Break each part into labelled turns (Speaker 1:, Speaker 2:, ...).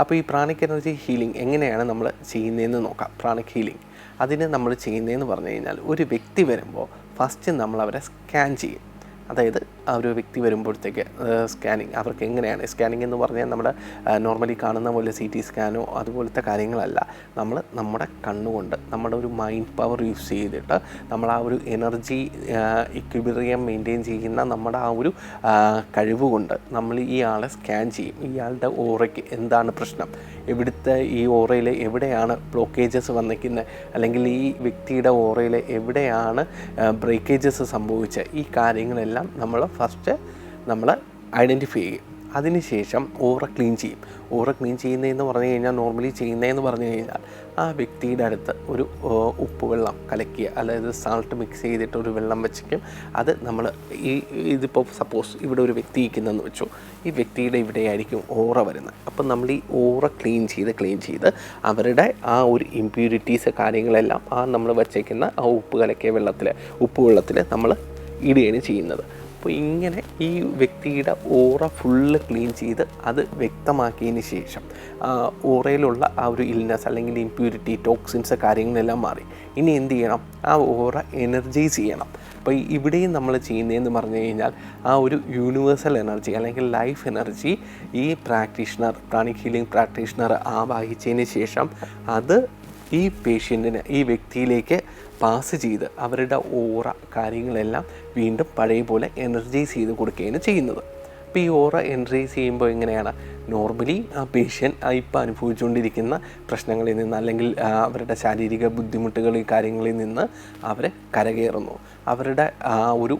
Speaker 1: അപ്പോൾ ഈ pranic energy healing എങ്ങനെയാണ് നമ്മൾ ചെയ്യുന്നതെന്ന് നോക്കാം. പ്രാണിക് ഹീലിംഗ് അതിന് നമ്മൾ ചെയ്യുന്നതെന്ന് പറഞ്ഞു കഴിഞ്ഞാൽ ഒരു വ്യക്തി വരുമ്പോൾ ഫസ്റ്റ് നമ്മൾ അവരെ സ്കാൻ ചെയ്യും. അതായത് ആ ഒരു വ്യക്തി വരുമ്പോഴത്തേക്ക് സ്കാനിങ് അവർക്ക് എങ്ങനെയാണ്? സ്കാനിങ് എന്ന് പറഞ്ഞാൽ നമ്മുടെ നോർമലി കാണുന്ന പോലെ സി ടി സ്കാനോ അതുപോലത്തെ കാര്യങ്ങളല്ല. നമ്മൾ നമ്മുടെ കണ്ണുകൊണ്ട് നമ്മുടെ ഒരു മൈൻഡ് പവർ യൂസ് ചെയ്തിട്ട് നമ്മൾ ആ ഒരു എനർജി ഇക്വിബിറിയം മെയിന്റെയിൻ ചെയ്യുന്ന നമ്മുടെ ആ ഒരു കഴിവുകൊണ്ട് കഴിവ് കൊണ്ട് നമ്മൾ ഈ ആളെ സ്കാൻ ചെയ്യും. ഇയാളുടെ ഓറയ്ക്ക് എന്താണ് പ്രശ്നം? ഇവിടുത്തെ ഈ ഓറയിൽ എവിടെയാണ് ബ്ലോക്കേജസ് വന്നിരിക്കുന്നത്? അല്ലെങ്കിൽ ഈ വ്യക്തിയുടെ ഓറയിൽ എവിടെയാണ് ബ്രേക്കേജസ് സംഭവിച്ചത്? ഈ കാര്യങ്ങളെല്ലാം നമ്മൾ ഫസ്റ്റ് നമ്മൾ ഐഡന്റിഫൈ ചെയ്യും. അതിനുശേഷം ഓറ ക്ലീൻ ചെയ്യും. ഓറ ക്ലീൻ ചെയ്യുന്നതെന്ന് പറഞ്ഞു കഴിഞ്ഞാൽ നോർമലി ചെയ്യുന്നതെന്ന് പറഞ്ഞു കഴിഞ്ഞാൽ ആ വ്യക്തിയുടെ അടുത്ത് ഒരു ഉപ്പ് വെള്ളം കലക്കിയ അതായത് സാൾട്ട് മിക്സ് ചെയ്തിട്ട് ഒരു വെള്ളം വെച്ചിരിക്കും അത് നമ്മൾ ഈ ഇതിപ്പോൾ സപ്പോസ് ഇവിടെ ഒരു വ്യക്തി ഇരിക്കുന്നതെന്ന് വെച്ചു ഈ വ്യക്തിയുടെ ഇവിടെയായിരിക്കും ഓറ വരുന്നത്. അപ്പം നമ്മൾ ഈ ഓറ ക്ലീൻ ചെയ്ത് ക്ലീൻ ചെയ്ത് അവരുടെ ആ ഒരു ഇമ്പ്യൂരിറ്റീസ് കാര്യങ്ങളെല്ലാം ആ നമ്മൾ വച്ചേക്കുന്ന ആ ഉപ്പ് കലക്കിയ വെള്ളത്തിൽ ഉപ്പ് വെള്ളത്തിൽ നമ്മൾ ഇടുകയാണ് ചെയ്യുന്നത്. അപ്പോൾ ഇങ്ങനെ ഈ വ്യക്തിയുടെ ഓറ ഫുള്ള് ക്ലീൻ ചെയ്ത് അത് വ്യക്തമാക്കിയതിന് ശേഷം ഓറയിലുള്ള ആ ഒരു ഇൽനെസ് അല്ലെങ്കിൽ ഇമ്പ്യൂരിറ്റി ടോക്സിൻസ് കാര്യങ്ങളെല്ലാം മാറി. ഇനി എന്ത് ചെയ്യണം? ആ ഓറ എനർജൈസ് ചെയ്യണം. അപ്പോൾ ഇവിടെയും നമ്മൾ ചെയ്യുന്നതെന്ന് പറഞ്ഞു കഴിഞ്ഞാൽ ആ ഒരു യൂണിവേഴ്സൽ എനർജി അല്ലെങ്കിൽ ലൈഫ് എനർജി ഈ പ്രാക്ടീഷണർ പ്രാണിക് ഹീലിംഗ് പ്രാക്ടീഷണർ ആവാഹിച്ചതിന് ശേഷം അത് ഈ പേഷ്യന്റിന് ഈ വ്യക്തിയിലേക്ക് പാസ് ചെയ്ത് അവരുടെ ഓറ കാര്യങ്ങളെല്ലാം വീണ്ടും പഴയ പോലെ എനർജൈസ് ചെയ്ത് കൊടുക്കുകയാണ് ചെയ്യുന്നത്. അപ്പോൾ ഈ ഓറ എനർജൈസ് ചെയ്യുമ്പോൾ എങ്ങനെയാണ്? നോർമലി ആ പേഷ്യന്റ് ഇപ്പോൾ അനുഭവിച്ചുകൊണ്ടിരിക്കുന്ന പ്രശ്നങ്ങളിൽ നിന്ന് അല്ലെങ്കിൽ അവരുടെ ശാരീരിക ബുദ്ധിമുട്ടുകൾ കാര്യങ്ങളിൽ നിന്ന് അവരെ കരകയറുന്നു. അവരുടെ ആ ഒരു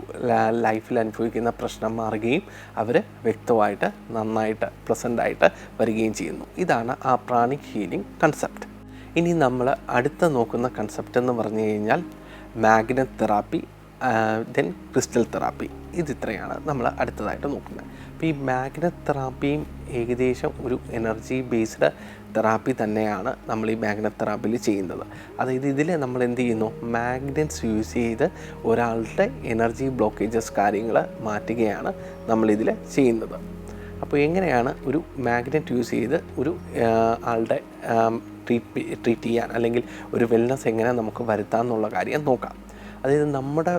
Speaker 1: ലൈഫിൽ അനുഭവിക്കുന്ന പ്രശ്നം മാറുകയും അവർ വ്യക്തമായിട്ട് നന്നായിട്ട് പ്ലസന്റായിട്ട് വരികയും ചെയ്യുന്നു. ഇതാണ് ആ പ്രാണിക് ഹീലിംഗ് കൺസെപ്റ്റ് ഇനി നമ്മൾ അടുത്ത നോക്കുന്ന കൺസെപ്റ്റ് എന്ന് പറഞ്ഞു കഴിഞ്ഞാൽ magnet therapy then crystal therapy ഇതിത്രയാണ് നമ്മൾ അടുത്തതായിട്ട് നോക്കുന്നത്. അപ്പോൾ ഈ മാഗ്നറ്റ് തെറാപ്പിയും ഏകദേശം ഒരു എനർജി ബേസ്ഡ് തെറാപ്പി തന്നെയാണ് നമ്മൾ ഈ മാഗ്നറ്റ് തെറാപ്പിയിൽ ചെയ്യുന്നത്. അതായത് ഇതിൽ നമ്മൾ എന്ത് ചെയ്യുന്നു? മാഗ്നറ്റ്സ് യൂസ് ചെയ്ത് ഒരാളുടെ എനർജി ബ്ലോക്കേജസ് കാര്യങ്ങൾ മാറ്റുകയാണ് നമ്മളിതിൽ ചെയ്യുന്നത്. അപ്പോൾ എങ്ങനെയാണ് ഒരു മാഗ്നറ്റ് യൂസ് ചെയ്ത് ഒരു ആളുടെ ട്രീറ്റ് ട്രീറ്റ് ചെയ്യാൻ അല്ലെങ്കിൽ ഒരു വെൽനസ് എങ്ങനെ നമുക്ക് വരുത്താം എന്നുള്ള കാര്യം നോക്കാം. അതായത് നമ്മുടെ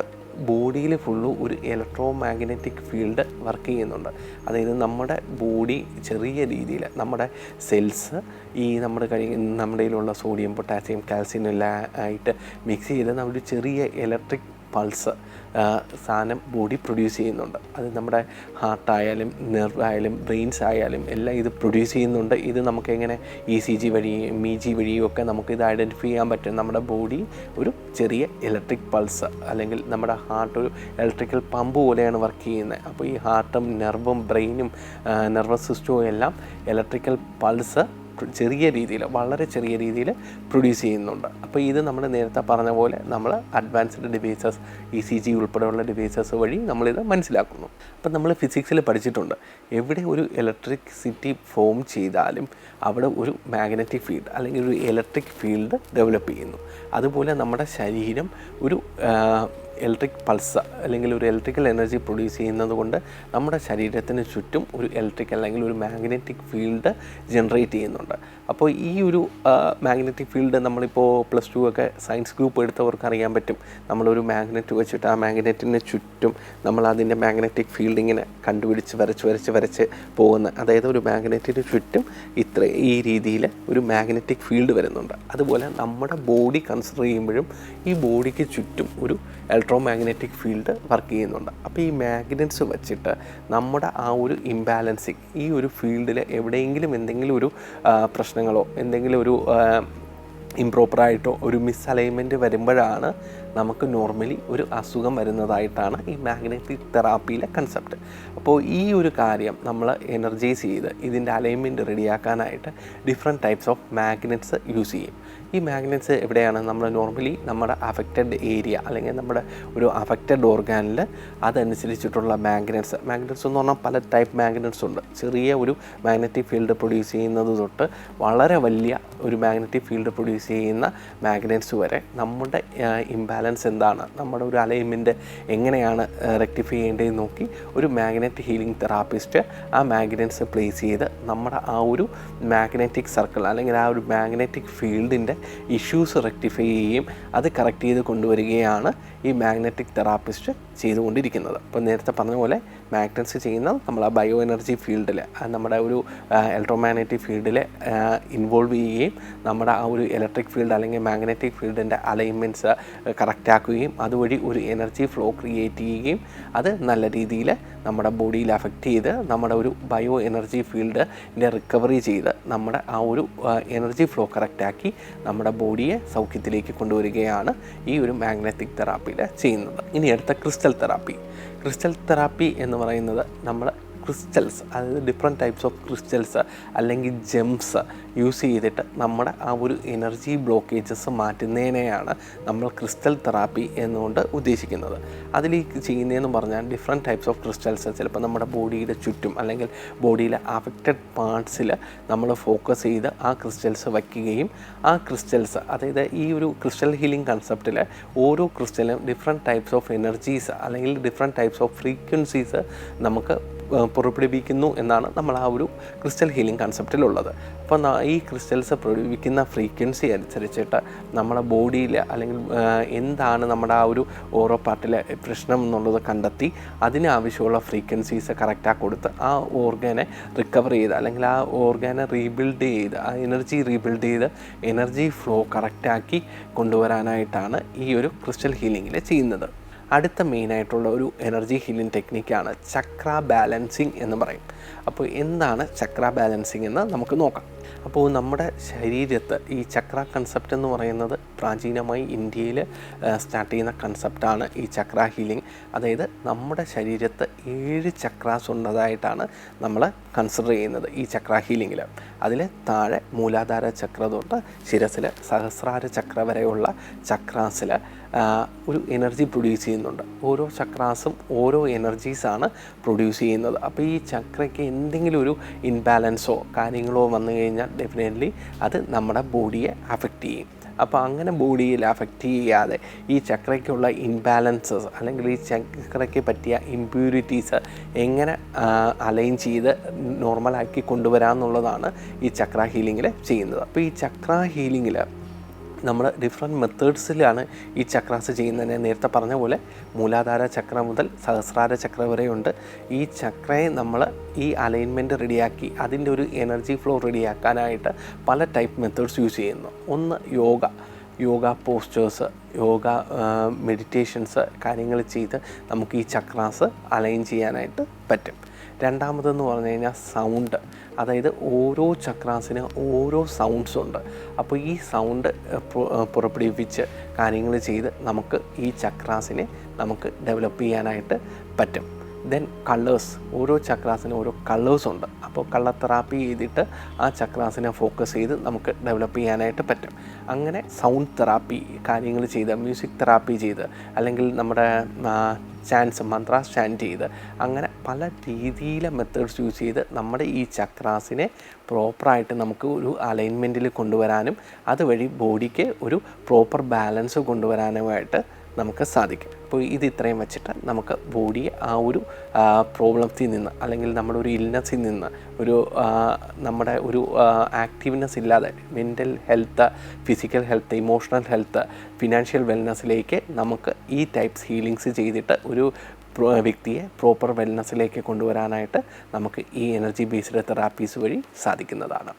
Speaker 1: ബോഡിയിൽ ഫുള്ള് ഒരു ഇലക്ട്രോ മാഗ്നറ്റിക് ഫീൽഡ് വർക്ക് ചെയ്യുന്നുണ്ട്. അതായത് നമ്മുടെ ബോഡി ചെറിയ രീതിയിൽ നമ്മുടെ സെൽസ് ഈ നമ്മുടെ കഴി നമ്മുടെ കയ്യിലുള്ള സോഡിയം പൊട്ടാസ്യം കാൽസ്യം എല്ലാം ആയിട്ട് മിക്സ് ചെയ്ത് നമ്മുടെ ചെറിയ ഇലക്ട്രിക് പൾസ് സാധനം ബോഡി പ്രൊഡ്യൂസ് ചെയ്യുന്നുണ്ട്. അത് നമ്മുടെ ഹാർട്ടായാലും നെർവ് ആയാലും ബ്രെയിൻസ് ആയാലും എല്ലാം ഇത് പ്രൊഡ്യൂസ് ചെയ്യുന്നുണ്ട്. ഇത് നമുക്ക് എങ്ങനെ ഇ സി ജി വഴിയും ഇ ജി വഴിയും ഒക്കെ നമുക്ക് ഇത് ഐഡന്റിഫൈ ചെയ്യാൻ പറ്റും. നമ്മുടെ ബോഡി ഒരു ചെറിയ ഇലക്ട്രിക് പൾസ് അല്ലെങ്കിൽ നമ്മുടെ ഹാർട്ട് ഒരു ഇലക്ട്രിക്കൽ പമ്പ് പോലെയാണ് വർക്ക് ചെയ്യുന്നത്. അപ്പോൾ ഈ ഹാർട്ടും നെർവും ബ്രെയിനും നെർവസ് സിസ്റ്റവും എല്ലാം ഇലക്ട്രിക്കൽ പൾസ് ചെറിയ രീതിയിൽ വളരെ ചെറിയ രീതിയിൽ പ്രൊഡ്യൂസ് ചെയ്യുന്നുണ്ട്. അപ്പോൾ ഇത് നമ്മൾ നേരത്തെ പറഞ്ഞ പോലെ നമ്മൾ advanced devices E C G ഉൾപ്പെടെയുള്ള ഡിവൈസസ് വഴി നമ്മളിത് മനസ്സിലാക്കുന്നു. അപ്പം നമ്മൾ ഫിസിക്സിൽ പഠിച്ചിട്ടുണ്ട്. എവിടെ ഒരു ഇലക്ട്രിസിറ്റി ഫോം ചെയ്താലും അവിടെ ഒരു മാഗ്നറ്റിക് ഫീൽഡ് അല്ലെങ്കിൽ ഒരു ഇലക്ട്രിക് ഫീൽഡ് ഡെവലപ്പ് ചെയ്യുന്നു. അതുപോലെ നമ്മുടെ ശരീരം ഒരു ഇലക്ട്രിക് പൾസ് അല്ലെങ്കിൽ ഒരു ഇലക്ട്രിക്കൽ എനർജി പ്രൊഡ്യൂസ് ചെയ്യുന്നത് കൊണ്ട് നമ്മുടെ ശരീരത്തിന് ചുറ്റും ഒരു ഇലക്ട്രിക് അല്ലെങ്കിൽ ഒരു മാഗ്നറ്റിക് ഫീൽഡ് ജനറേറ്റ് ചെയ്യുന്നുണ്ട്. അപ്പോൾ ഈ ഒരു മാഗ്നറ്റിക് ഫീൽഡ് നമ്മളിപ്പോൾ പ്ലസ് ടു ഒക്കെ സയൻസ് ഗ്രൂപ്പ് എടുത്തവർക്ക് അറിയാൻ പറ്റും. നമ്മളൊരു മാഗ്നറ്റ് വെച്ചിട്ട് ആ മാഗ്നറ്റിന് ചുറ്റും നമ്മൾ അതിന്റെ മാഗ്നറ്റിക് ഫീൽഡ് ഇങ്ങനെ കണ്ടുപിടിച്ച് വരച്ച് വരച്ച് വരച്ച് പോകുന്ന അതായത് ഒരു മാഗ്നറ്റിന് ചുറ്റും ഇത്ര ഈ രീതിയിൽ ഒരു മാഗ്നറ്റിക് ഫീൽഡ് വരുന്നുണ്ട്. അതുപോലെ നമ്മുടെ ബോഡി കൺസിഡർ ചെയ്യുമ്പോഴും ഈ ബോഡിക്ക് ചുറ്റും ഒരു ഇലക്ട്രോ മാഗ്നറ്റിക് ഫീൽഡ് വർക്ക് ചെയ്യുന്നുണ്ട്. അപ്പോൾ ഈ മാഗ്നറ്റ്സ് വെച്ചിട്ട് നമ്മുടെ ആ ഒരു ഇംബാലൻസിങ് ഈ ഒരു ഫീൽഡിൽ എവിടെയെങ്കിലും എന്തെങ്കിലും ഒരു പ്രശ്നങ്ങളോ എന്തെങ്കിലും ഒരു ഇംപ്രോപ്പറായിട്ടോ ഒരു മിസ് അലൈൻമെന്റ് വരുമ്പോഴാണ് നമുക്ക് നോർമലി ഒരു അസുഖം വരുന്നതായിട്ടാണ് ഈ മാഗ്നറ്റിക് തെറാപ്പിയിലെ കൺസെപ്റ്റ് അപ്പോൾ ഈ ഒരു കാര്യം നമ്മൾ എനർജൈസ് ചെയ്ത് ഇതിന്റെ alignment റെഡിയാക്കാനായിട്ട് different types of magnets use ചെയ്യും. ഈ മാഗ്നറ്റ്സ് എവിടെയാണ്? നമ്മൾ നോർമലി നമ്മുടെ അഫക്റ്റഡ് ഏരിയ അല്ലെങ്കിൽ നമ്മുടെ ഒരു അഫക്റ്റഡ് ഓർഗാനിൽ അതനുസരിച്ചിട്ടുള്ള മാഗ്നറ്റ്സ് മാഗ്നറ്റ്സ് എന്ന് പറഞ്ഞാൽ പല ടൈപ്പ് മാഗ്നറ്റ്സ് ഉണ്ട്. ചെറിയ ഒരു മാഗ്നറ്റിക് ഫീൽഡ് പ്രൊഡ്യൂസ് ചെയ്യുന്നത് തൊട്ട് വളരെ വലിയ ഒരു മാഗ്നറ്റിക് ഫീൽഡ് പ്രൊഡ്യൂസ് ചെയ്യുന്ന മാഗ്നറ്റ്സ് വരെ നമ്മുടെ ഇംബാലൻസ് എന്താണ്? നമ്മുടെ ഒരു അലൈൻമെന്റ് എങ്ങനെയാണ് റെക്ടിഫൈ ചെയ്യേണ്ടതെന്ന് നോക്കി ഒരു മാഗ്നറ്റ് ഹീലിംഗ് തെറാപ്പിസ്റ്റ് ആ മാഗ്നറ്റ്സ് പ്ലേസ് ചെയ്ത് നമ്മുടെ ആ ഒരു മാഗ്നറ്റിക് സർക്കിൾ അല്ലെങ്കിൽ ആ ഒരു മാഗ്നറ്റിക് ഫീൽഡിന്റെ ഇഷ്യൂസ് റെക്ടിഫൈ ചെയ്യുകയും അത് കറക്റ്റ് ചെയ്ത് കൊണ്ടുവരികയാണ് ഈ മാഗ്നറ്റിക് തെറാപ്പിസ്റ്റ് ചെയ്തുകൊണ്ടിരിക്കുന്നത്. അപ്പോൾ നേരത്തെ പറഞ്ഞ പോലെ മാഗ്നറ്റ്സ് ചെയ്യുന്ന നമ്മൾ ആ ബയോ എനർജി ഫീൽഡിൽ നമ്മുടെ ഒരു ഇലക്ട്രോമാഗ്നറ്റിക് ഫീൽഡിൽ ഇൻവോൾവ് ചെയ്യുകയും നമ്മുടെ ആ ഒരു ഇലക്ട്രിക് ഫീൽഡ് അല്ലെങ്കിൽ മാഗ്നറ്റിക് ഫീൽഡിന്റെ അലൈൻമെന്റ്സ് കറക്റ്റ് ആക്കുകയും അതുവഴി ഒരു എനർജി ഫ്ലോ ക്രിയേറ്റ് ചെയ്യുകയും അത് നല്ല രീതിയിൽ നമ്മുടെ ബോഡിയിൽ അഫക്റ്റ് ചെയ്ത് നമ്മുടെ ഒരു ബയോ എനർജി ഫീൽഡിന്റെ റിക്കവറി ചെയ്ത് നമ്മുടെ ആ ഒരു എനർജി ഫ്ലോ കറക്റ്റാക്കി നമ്മുടെ ബോഡിയെ സൗഖ്യത്തിലേക്ക് കൊണ്ടുവരികയാണ് ഈ ഒരു മാഗ്നറ്റിക് തെറാപ്പിയിൽ ചെയ്യുന്നത്. ഇനി അടുത്ത ക്രിസ്റ്റൽ തെറാപ്പി ക്രിസ്റ്റൽ തെറാപ്പി എന്ന് പറയുന്നത് നമ്മൾ ക്രിസ്റ്റൽസ് അതായത് ഡിഫറെന്റ് ടൈപ്സ് ഓഫ് ക്രിസ്റ്റൽസ് അല്ലെങ്കിൽ ജെംസ് യൂസ് ചെയ്തിട്ട് നമ്മുടെ ആ ഒരു എനർജി ബ്ലോക്കേജസ് മാറ്റുന്നതിനെയാണ് നമ്മൾ ക്രിസ്റ്റൽ തെറാപ്പി എന്നുകൊണ്ട് ഉദ്ദേശിക്കുന്നത്. അതിൽ ചെയ്യുന്നതെന്ന് പറഞ്ഞാൽ ഡിഫറെന്റ് ടൈപ്സ് ഓഫ് ക്രിസ്റ്റൽസ് ചിലപ്പോൾ നമ്മുടെ ബോഡിയുടെ ചുറ്റും അല്ലെങ്കിൽ ബോഡിയിലെ അഫക്റ്റഡ് പാർട്സിൽ നമ്മൾ ഫോക്കസ് ചെയ്ത് ആ ക്രിസ്റ്റൽസ് വയ്ക്കുകയും ആ ക്രിസ്റ്റൽസ് അതായത് ഈ ഒരു ക്രിസ്റ്റൽ ഹീലിംഗ് കൺസെപ്റ്റിൽ ഓരോ ക്രിസ്റ്റലും ഡിഫറെന്റ് ടൈപ്സ് ഓഫ് എനർജീസ് അല്ലെങ്കിൽ ഡിഫറെന്റ് ടൈപ്സ് ഓഫ് ഫ്രീക്വൻസീസ് നമുക്ക് പുറപ്പെടുവിക്കുന്നു എന്നാണ് നമ്മൾ ആ ഒരു ക്രിസ്റ്റൽ ഹീലിംഗ് കൺസെപ്റ്റിലുള്ളത് അപ്പോൾ ഈ ക്രിസ്റ്റൽസ് പുറപ്പെടുവിക്കുന്ന ഫ്രീക്വൻസി അനുസരിച്ചിട്ട് നമ്മുടെ ബോഡിയിൽ അല്ലെങ്കിൽ എന്താണ് നമ്മുടെ ആ ഒരു ഓരോ പാർട്ടിലെ പ്രശ്നം എന്നുള്ളത് കണ്ടെത്തി അതിനാവശ്യമുള്ള ഫ്രീക്വൻസീസ് കറക്റ്റാക്കി കൊടുത്ത് ആ ഓർഗാനെ റിക്കവർ ചെയ്ത് അല്ലെങ്കിൽ ആ ഓർഗാനെ റീബിൽഡ് ചെയ്ത് ആ എനർജി റീബിൽഡ് ചെയ്ത് എനർജി ഫ്ലോ കറക്റ്റാക്കി കൊണ്ടുവരാനായിട്ടാണ് ഈ ഒരു ക്രിസ്റ്റൽ ഹീലിങ്ങിൽ ചെയ്യുന്നത്. അടുത്ത മെയിനായിട്ടുള്ള ഒരു എനർജി ഹീലിംഗ് ടെക്നിക്കാണ് ചക്ര ബാലൻസിങ് എന്ന് പറയും. അപ്പോൾ എന്താണ് ചക്ര ബാലൻസിങ് എന്ന് നമുക്ക് നോക്കാം. അപ്പോൾ നമ്മുടെ ശരീരത്ത് ഈ ചക്ര കൺസെപ്റ്റ് എന്ന് പറയുന്നത് പ്രാചീനമായി ഇന്ത്യയിൽ സ്റ്റാർട്ട് ചെയ്യുന്ന കൺസെപ്റ്റാണ് ഈ ചക്ര ഹീലിംഗ് അതായത് നമ്മുടെ ശരീരത്ത് ഏഴ് ചക്രാസ് ഉള്ളതായിട്ടാണ് നമ്മൾ കൺസിഡർ ചെയ്യുന്നത് ഈ ചക്ര ഹീലിങ്ങിൽ അതിൽ താഴെ മൂലാധാര ചക്ര തൊട്ട് ശിരസിൽ സഹസ്രാര ചക്ര വരെയുള്ള ചക്രാസിൽ ഒരു എനർജി പ്രൊഡ്യൂസ് ചെയ്യുന്നുണ്ട്. ഓരോ ചക്രാസും ഓരോ എനർജീസാണ് പ്രൊഡ്യൂസ് ചെയ്യുന്നത്. അപ്പോൾ ഈ ചക്രയ്ക്ക് എന്തെങ്കിലും ഒരു ഇൻബാലൻസോ കാര്യങ്ങളോ വന്നു കഴിഞ്ഞാൽ ഡെഫിനറ്റ്ലി അത് നമ്മുടെ ബോഡിയെ അഫക്റ്റ് ചെയ്യും. അപ്പോൾ അങ്ങനെ ബോഡിയിൽ അഫക്റ്റ് ചെയ്യാതെ ഈ ചക്രയ്ക്കുള്ള ഇൻബാലൻസസ് അല്ലെങ്കിൽ ഈ ചക്രയ്ക്ക് പറ്റിയ ഇമ്പ്യൂരിറ്റീസ് എങ്ങനെ അലൈൻ ചെയ്ത് നോർമലാക്കി കൊണ്ടുവരാമെന്നുള്ളതാണ് ഈ ചക്ര ഹീലിങ്ങിൽ ചെയ്യുന്നത്. അപ്പോൾ ഈ ചക്ര ഹീലിങ്ങിൽ നമ്മൾ ഡിഫറെന്റ് മെത്തേഡ്സിലാണ് ഈ ചക്രാസ് ചെയ്യുന്നത്. ഞാൻ നേരത്തെ പറഞ്ഞ പോലെ മൂലാധാര ചക്രം മുതൽ സഹസ്രാര ചക്ര വരെയുണ്ട്. ഈ ചക്രയെ നമ്മൾ ഈ അലൈൻമെന്റ് റെഡിയാക്കി അതിന്റെ ഒരു എനർജി ഫ്ലോ റെഡിയാക്കാനായിട്ട് പല ടൈപ്പ് മെത്തേഡ്സ് യൂസ് ചെയ്യുന്നു. ഒന്ന് യോഗ യോഗ പോസ്റ്റേഴ്സ് യോഗ മെഡിറ്റേഷൻസ് കാര്യങ്ങൾ ചെയ്ത് നമുക്ക് ഈ ചക്രാസ് അലൈൻ ചെയ്യാനായിട്ട് പറ്റും. രണ്ടാമതെന്ന് പറഞ്ഞു കഴിഞ്ഞാൽ സൗണ്ട് അതായത് ഓരോ ചക്രാസിന് ഓരോ സൗണ്ട്സ് ഉണ്ട്. അപ്പോൾ ഈ സൗണ്ട് പുറപ്പെടുവിപ്പിച്ച് കാര്യങ്ങൾ ചെയ്ത് നമുക്ക് ഈ ചക്രാസിനെ നമുക്ക് ഡെവലപ്പ് ചെയ്യാനായിട്ട് പറ്റും. ദെൻ കളേഴ്സ് ഓരോ ചക്രാസിനും ഓരോ കളേഴ്സ് ഉണ്ട്. അപ്പോൾ കളർ തെറാപ്പി ചെയ്തിട്ട് ആ ചക്രാസിനെ ഫോക്കസ് ചെയ്ത് നമുക്ക് ഡെവലപ്പ് ചെയ്യാനായിട്ട് പറ്റും. അങ്ങനെ സൗണ്ട് തെറാപ്പി കാര്യങ്ങൾ ചെയ്ത് മ്യൂസിക് തെറാപ്പി ചെയ്ത് അല്ലെങ്കിൽ നമ്മുടെ ചാൻസ് മന്ത്ര സ്റ്റാൻഡ് ചെയ്ത് അങ്ങനെ പല രീതിയിലെ മെത്തേഡ്സ് യൂസ് ചെയ്ത് നമ്മുടെ ഈ ചക്രാസിനെ പ്രോപ്പറായിട്ട് നമുക്ക് ഒരു അലൈൻമെന്റിൽ കൊണ്ടുവരാനും അതുവഴി ബോഡിക്ക് ഒരു പ്രോപ്പർ ബാലൻസ് കൊണ്ടുവരാനുമായിട്ട് നമുക്ക് സാധിക്കും. അപ്പോൾ ഇത് ഇത്രയും വെച്ചിട്ട് നമുക്ക് ബോഡിയെ ആ ഒരു പ്രോബ്ലത്തിൽ നിന്ന് അല്ലെങ്കിൽ നമ്മുടെ ഒരു ഇൽനെസ്സിൽ നിന്ന് ഒരു നമ്മുടെ ഒരു ആക്റ്റീവ്നെസ് ഇല്ലാതെ mental health physical health emotional health financial വെൽനെസ്സിലേക്ക് നമുക്ക് ഈ ടൈപ്സ് ഹീലിങ്സ് ചെയ്തിട്ട് ഒരു വ്യക്തിയെ പ്രോപ്പർ വെൽനെസ്സിലേക്ക് കൊണ്ടുവരാനായിട്ട് നമുക്ക് ഈ എനർജി ബേസ്ഡ് തെറാപ്പീസ് വഴി സാധിക്കുന്നതാണ്.